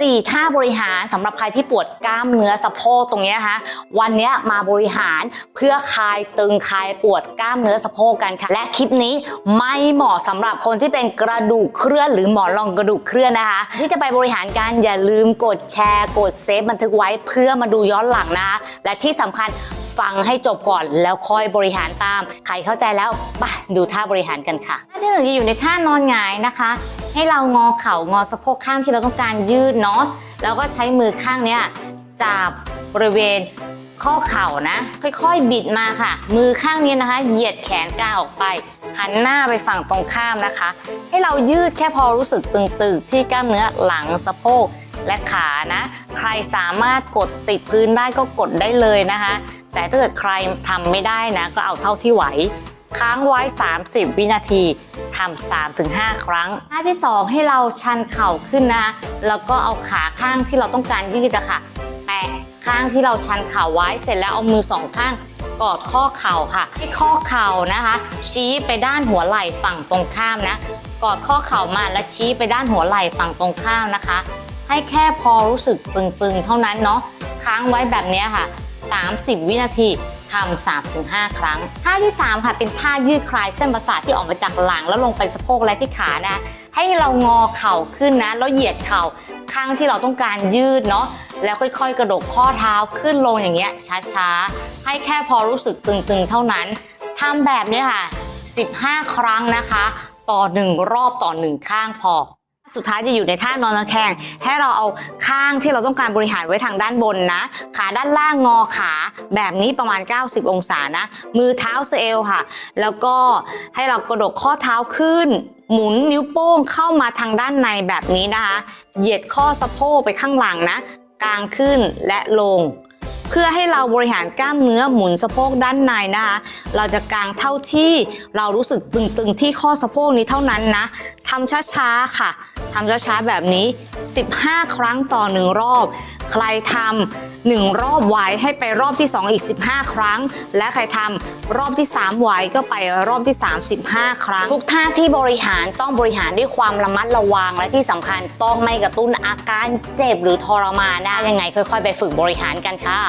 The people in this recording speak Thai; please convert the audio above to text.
4 ท่าบริหารสำหรับใครที่ปวดกล้ามเนื้อสะโพกตรงนี้นะคะวันนี้มาบริหารเพื่อคลายตึงคลายปวดกล้ามเนื้อสะโพกกันค่ะ และคลิปนี้ไม่เหมาะสำหรับคนที่เป็นกระดูกเคลื่อนหรือหมอนรองกระดูกเคลื่อนนะคะ ที่จะไปบริหารกันอย่าลืมกดแชร์ กดเซฟบันทึกไว้เพื่อมาดูย้อนหลังนะคะและที่สำคัญฟังให้จบก่อนแล้วค่อยบริหารตาม ใครเข้าใจแล้วไปดูท่าบริหารกันค่ะท่าที่หนึ่งจะอยู่ในท่านอนหงายนะคะ ให้เรางอเข่างอสะโพกข้างที่เราต้องการยืดเนาะแล้วก็ใช้มือข้างเนี้ยจับบริเวณข้อเข่านะ ค่อยๆ บิดมาค่ะ มือข้างนี้นะคะ เหยียดแขนกลางออกไป หันหน้าไปฝั่งตรงข้ามนะคะ ให้เรายืดแค่พอรู้สึกตึงๆ ที่กล้ามเนื้อหลังสะโพกและขานะ ใครสามารถกดติดพื้นได้ก็กดได้เลยนะคะ แต่ถ้าเกิดใครทำไม่ได้นะ ก็เอาเท่าที่ไหว ค้างไว้ 30 วินาทีทำ3ถึง5ครั้ง ท่าที่ 2 ให้เราชันเข่าขึ้นนะคะแล้วก็เอาขาข้างที่เราต้องการยืดอะค่ะแปะข้างที่เราชันเข่าไว้เสร็จแล้วเอามือสองข้างกอดข้อเข่าค่ะ ให้ข้อเข่านะคะ ชี้ไปด้านหัวไหล่ฝั่งตรงข้ามนะ กอดข้อเข่ามาและชี้ไปด้านหัวไหล่ฝั่งตรงข้ามนะคะ ให้แค่พอรู้สึกตึงๆ เท่านั้นเนาะค้างไว้แบบนี้ค่ะ 30 วินาที ทำ3ถึง5ครั้ง ท่าที่ 3 ค่ะ เป็นท่ายืดคลายเส้นประสาทที่ออกมาจากหลัง แล้วลงไปสะโพกและที่ขานะ ให้เรางอเข่าขึ้นนะ แล้วเหยียดเข่าข้างที่เราต้องการยืดเนาะแล้วค่อยๆ กระดกข้อเท้าขึ้นลงอย่างเงี้ยช้าๆ ให้แค่พอรู้สึกตึงๆ เท่านั้นทำแบบนี้ค่ะ 15 ครั้งนะคะ ต่อ 1 รอบต่อ 1 ข้างพอ สุดท้ายจะอยู่ในท่านอนตะแคงให้เราเอาข้างที่เราต้องการบริหารไว้ทางด้านบนนะ ขาด้านล่างงอขาแบบนี้ประมาณ 90 องศานะ มือเท้าเซลค่ะ แล้วก็ให้เรากระดกข้อเท้าขึ้น หมุนนิ้วโป้งเข้ามาทางด้านในแบบนี้นะคะ เหยียดข้อสะโพกไปข้างหลังนะ กลางขึ้นและลง เพื่อให้เราบริหารกล้ามเนื้อหมุนสะโพกด้านในนะคะ เราจะกางเท่าที่เรารู้สึกตึงๆที่ข้อสะโพกนี้เท่านั้นนะทำช้าๆค่ะ ทำช้าๆแบบนี้ 15 ครั้งต่อ 1 รอบ ใครทำหนึ่งรอบไวให้ไปรอบที่ 2 อีก 15 ครั้ง และใครทำรอบที่ 3 ไวก็ไปรอบที่ 35 ครั้ง ทุกท่าที่บริหารต้องบริหารด้วยความระมัดระวังและที่สำคัญต้องไม่กระตุ้นอาการเจ็บหรือทรมานนะยังไงค่อยๆ ไปฝึกบริหารกันค่ะ